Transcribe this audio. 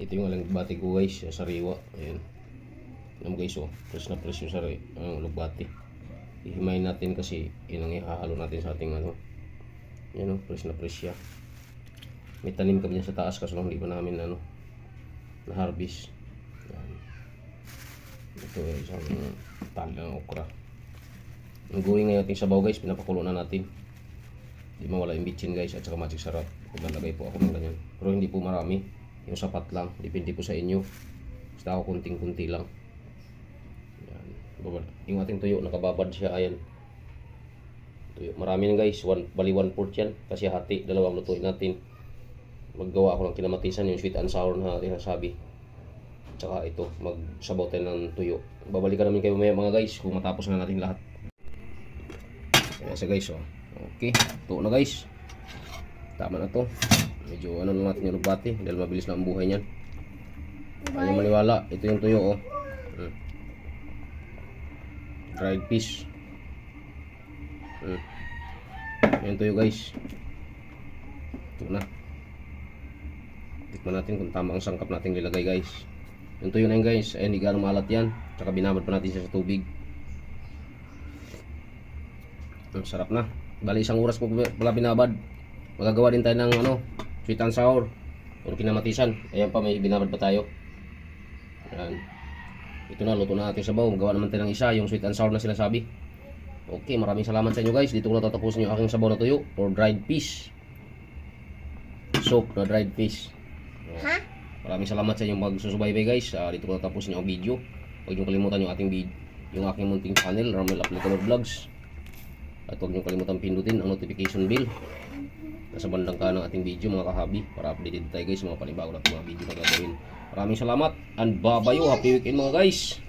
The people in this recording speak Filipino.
Ito yung alangbati ko guys, yung sariwa. Ayan. Alam guys oh, press na press yung sari, ang alangbati. Ihimayin natin kasi yun ang ihahalo natin sa ating ano. Yan oh, press na press siya. May tanim kami sa taas kaso lang hindi pa namin ano, na harvest. Yan. Ito yung isang tali ng okra. Ang going ngayon ating sabaw guys, pinapakulo na natin. Mawala yung bitchin guys at saka magic sarap. Maglalagay po ako ng ganyan. Pero hindi po marami. Yung sapat lang. Depende po sa inyo. Basta ako kunting-kunti lang. Yan. Yung ating tuyo, nakababad siya. Ayan. Tuyo. Marami na guys. One, bali one fourth yan. Kasi hati. Dalawang lutuin natin. Maggawa ako ng kinamatisan. Yung sweet and sour na sinasabi. Tsaka ito. Magsabaw tayo ng tuyo. Babalikan namin kayo mamaya mga guys. Kung matapos na natin lahat. Kaya sa guys, oh. Okay, ito na guys. Tama na to. Medyo ano lang natin yung lugbati dahil mabilis na ang buhay niyan. Ayaw maniwala. Ito yung tuyo, oh. Hmm. Dried fish. Hmm. Yan tuyo guys. Ito na. Tikman natin kung tama ang sangkap natin nilagay guys. Yung tuyo na yun guys. Ay, hindi ganong malat yan. Tsaka binabad pa natin siya sa tubig. Ang sarap na. Bali isang oras po pala binabad. Magagawa din tayo ng ano, sweet and sour. Or kinamatisan. Ayan pa, may binabad pa tayo. Ayan. Ito na, luto na natin sa baw. Gawa naman tayo ng isa, yung sweet and sour na sinasabi. Okay, maraming salamat sa inyo guys. Dito ko na tatapusin yung aking sabaw na tuyo or dried fish. Soup na dried fish. Ha? Maraming salamat sa inyong magsusubaybay guys. Ah, dito ko na tapusin yung video. Huwag niyo kalimutan yung ating video, yung aking munting channel, Ramel Applicador Vlogs. At huwag niyo kalimutan pindutin ang notification bell. Nasa bandang kanan ng ating video mga kahabi para updated tayo guys mga panibago natin mga video na gagawin. Maraming salamat and babayo. Happy weekend mga guys.